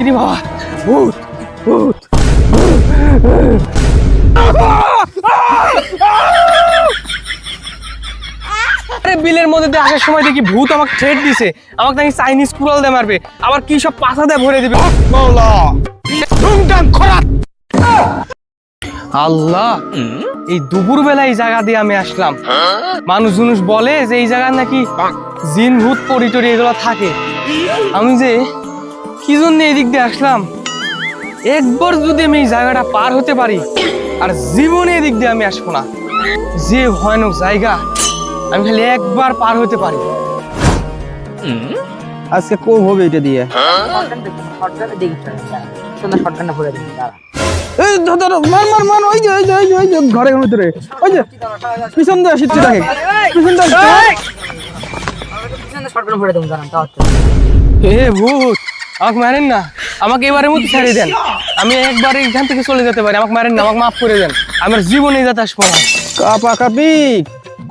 কিরে বাবা। ভূত ভূত আরে বিলের মধ্যে দিয়ে আসার সময় দেখি ভূত আমাকে থ্রেট দিছে। আমাকে নাকি চাইনিজ কুড়াল দিয়ে মারবে। আবার কি সব পাছা দিয়ে ভরে দিবে। মাওলা। টুংটাং খরাত। আল্লাহ এই দুপুর বেলা এই জায়গা দিয়ে আমি আসলাম। মানুষ জুনুষ বলে যে এই জায়গায় নাকি জিন ভূত পরিটরি এগুলো থাকে। আমি যে কি জন্য এদিক দিয়ে আসলাম? একবার যদি আমি এই জায়গাটা পার হতে পারি আর জীবনে এদিক দিয়ে আমি আসব না। যে ভয়ানক জায়গা আমি খালি একবার পার হতে পারি। আজকে কো হবে এটা দিয়ে? ঘরের ভিতরে। ওই যে পিছন দিয়ে আসছে দেখে। পিছন দিয়ে আসছে সুন্দর শর্টগান ভরে দেবো দাঁড়ান তাও হচ্ছে এ ভূত! আমাকে মারেন না। আমাকে এবারের মতো ছেড়ে দেন। আমি একবার এখান থেকে চলে যেতে পারি। আমাকে মারেন না আমাকে মাফ করে দেন। আমার জীবনে যাতে আসব না। কাপা কাপি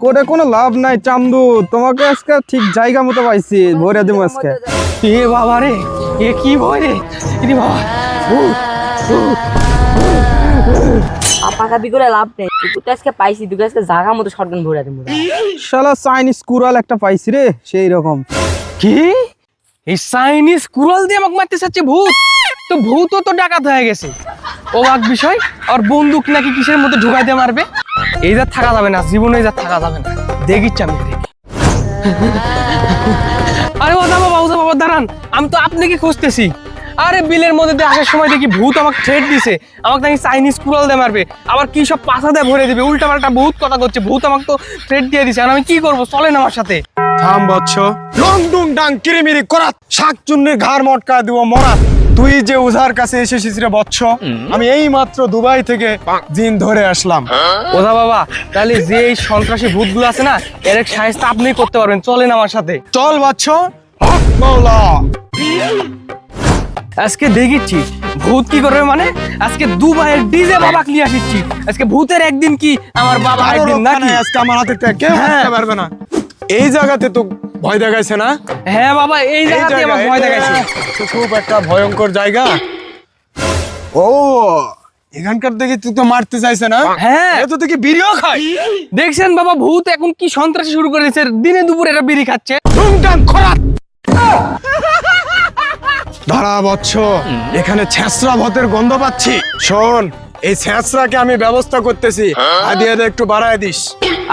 করে কোনো লাভ নাই চান্দু। তোমাকে আজকে ঠিক জায়গা মতো পাইছি ভরে দেবো আজকে। এ বাবা রে এ কি ভয় রে? ইরে বাবা। আপাকাপি করে লাভ নেই। তুই তো আজকে পাইছি তুই আজকে মতো ভরে দেবো। শালা চাইনিজ কুরাল একটা পাইছি রে সেই রকম। কি? এই চাইনিজ কুড়াল দিয়ে আমাকে মারতে চাচ্ছে ভূত। তো ভূতও তো ডাকাত হয়ে গেছে। ও অবাক বিষয়, আর বন্দুক নাকি কিসের মধ্যে ঢুকাই দিয়ে মারবে? এই যা থাকা যাবে না, জীবনে যা থাকা যাবে না। দেখিচ্ছি আমি আরে ওদা বাবা ওদা বাবা, দাঁড়ান। আমি তো আপনাকে খুঁজতেছি। আরে বিলের মধ্যে দিয়ে আসার সময় দেখি ভূত আমাকে থ্রেট দিছে। আমাকে নাকি চাইনিজ কুড়াল দিয়ে মারবে। আবার কি সব পাছা দিয়ে ভরে দিবে। উল্টা পাল্টা বহুত কথা করছে। ভূত আমাকে তো থ্রেট দিয়ে দিছে। আর আমি কি করব? চলেন আমার সাথে। থাম লং ডুং ডাং কিরিমিরি করাত। শাক চুন্নির ঘাড় মটকা দিব মরাত। তুই যে উজার কাছে এসেছিস রে বচ্চ আমি এই মাত্র দুবাই থেকে জিন ধরে আসলাম। ওদা বাবা তাহলে যে এই সন্ত্রাসী ভূতগুলো আছে না এর এক সাহায্য আপনি করতে পারবেন। চলেন আমার সাথে। চল বচ্চ হক মাওলা। আজকে দেখিচ্ছি ভূত কি করবে মানে? আজকে দুবাইয়ের ডিজে বাবা নিয়ে আসিচ্ছি। আজকে ভূতের একদিন কি আমার বাবা একদিন নাকি? আজকে আমার হাতে কেউ হ্যাঁ। পারবে না। এই জায়গাতে তো ভয় দেখাইছে না হ্যাঁ বাবা এই জায়গাতে আমার ভয় দেখাইছে খুব একটা ভয়ঙ্কর জায়গা ও এখানকার দেখে তুই তো মারতে চাইছে না হ্যাঁ। এ তো দেখি বিড়িও খায় দেখছেন বাবা ভূত এখন কি সন্ত্রাসী শুরু করে দিয়েছে দিনে দুপুরে এরা বিড়ি খাচ্ছে টুংটাং খরাত দাঁড়া বচ্ছ এখানে ছেঁচড়া ভতের গন্ধ পাচ্ছি শোন এই ছেঁচড়াকে আমি ব্যবস্থা করতেছি আদিয়া একটু বাড়ায় দিস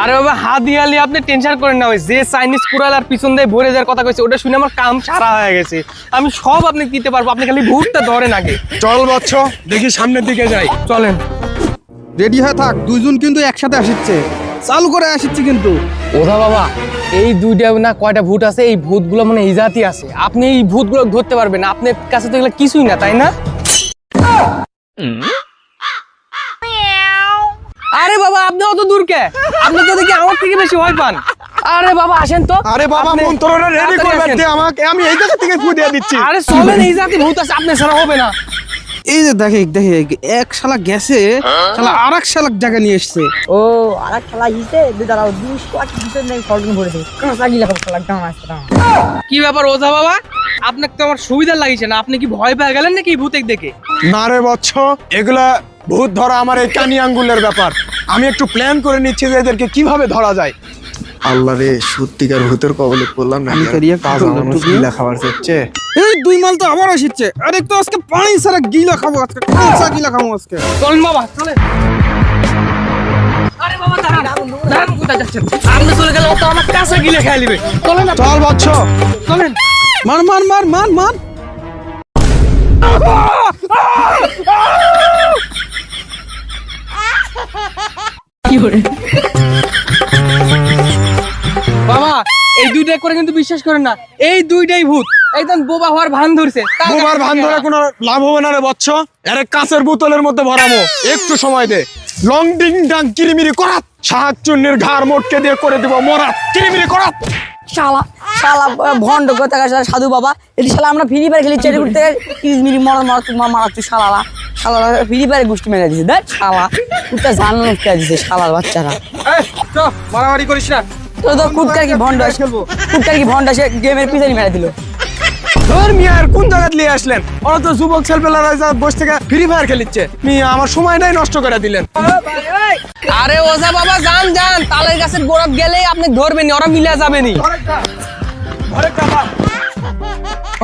আরে বাবা হাত দিয়ে আপনি টেনশন করেন না ওই যে চাইনিজ কুড়াল আর পিছন দিয়ে ভরে যাওয়ার কথা কইছে ওটা শুনে আমার কাম সারা হয়ে গেছে। আমি সব আপনি দিতে পারব আপনি খালি ভূতটা ধরেন আগে। চল বচ্ছ দেখি সামনের দিকে যাই। চলেন। রেডি হয়ে থাক দুইজন কিন্তু একসাথে আসিচ্ছে। চালু করে আসিচ্ছে কিন্তু। ওদা বাবা এই দুইটা না কয়টা ভূত আছে এই ভূতগুলো মানে এই জাতি আছে। আপনি এই ভূতগুলো ধরতে পারবেন আপনার কাছে তো এগুলো কিছুই না তাই না? আরে বাবা আপনি অত দূর কে? আপনি তো দেখি আমার থেকে বেশি ভয় পান। আরে বাবা আসেন তো। আরে বাবা মন্ত্রণা রেডি করবেন। আমাকে আমি এই জায়গা থেকে ফু দিয়ে দিচ্ছি। আরে চলেন এই জাতি ভূত আছে আপনি ছাড়া হবে না। এই যে দেখে দেখে এক শালা গেছে শালা আর এক শালা জায়গা নিয়ে এসছে। ও আর এক খেলা হিসে দাঁড়াও দুই স্কোয়াড কিছু নেই শর্টগান ভরে কাঁচা গিলা খাব খেলা দাঁড়া কি ব্যাপার ওঝা বাবা? আপনাকে তো আমার সুবিধা লাগিছে না। আপনি কি ভয় পেয়ে গেলেন নাকি ভূতেক দেখে? না রে বচ্ছ এগুলা ভূত ধরা আমার এই কানি আঙ্গুলের ব্যাপার। আমি একটু প্ল্যান করে নিচ্ছি যে এদেরকে কীভাবে ধরা যায়। আল্লাহ রে সত্যিকার ভূতের কবলে পড়লাম না কাজ করলাম, আমার খাবার হচ্ছে এই দুই মাল তো আবার আসিচ্ছে। আরে তো আজকে পানি সারা গিলা খাব আজকে কাঁচা গিলা খাব আজকে। চলেন বাবা চলেন। আরে বাবা দাঁড়ান দাঁড়ান কোথায় যাচ্ছেন? আপনি চলে গেলে ও তো আমার কাছে গিলে খেয়ে নিবে। চলেন চল বচ্ছ চলেন। মার মার মার মার মার। করেন না। এই দুইটাই ভূত। একদম বোবা হওয়ার ভান ধরছে। বোবার ভান ধরে। কোনো লাভ হবে না রে বচ্চ আরে কাঁচের বোতলের মধ্যে ভরাবো। একটু সময় দে। লং ডিং ডাং কিরিমিরি করাত। শাহাক চুন্নির ঘাড় মোটকে দিয়ে করে দিব মরা কিরিমিরি করাত। শালা শালা ভন্ড কথা শালা? সাধু বাবা। এটি শালা আমরা ফ্রি ফায়ার খেলি চেরি করতে তিরিশ মিনিট মরা মরা তুই মারা তুই শালালা শালা ফ্রি ফায়ারে গোষ্ঠী মেরে দিছে। দেখ শালা কুত্তা জানো কে দিছে শালার বাচ্চারা। মারামারি করিস না। তো তো কুটকার কি ভন্ড আসে? কুটকার কি ভন্ড আসে? গেমের পিছনে মেরে দিল। ধর কোন জায়গা নিয়ে আসলেন? ওরা তো যুবক ছেলেপেলারা বসে থেকে ফ্রি ফায়ার খেলিচ্ছে। মিয়া আমার সময়টাই নষ্ট করে দিলেন। আরে ওজা বাবা যান যান। তালের গাছের গোড়াত গেলেই আপনি ধরবেনি ওরা মিলে যাবেনি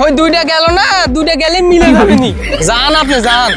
ওই দুইটা গেল না দুইটা গেলে মিলে যাবেনি যান আপনি যান।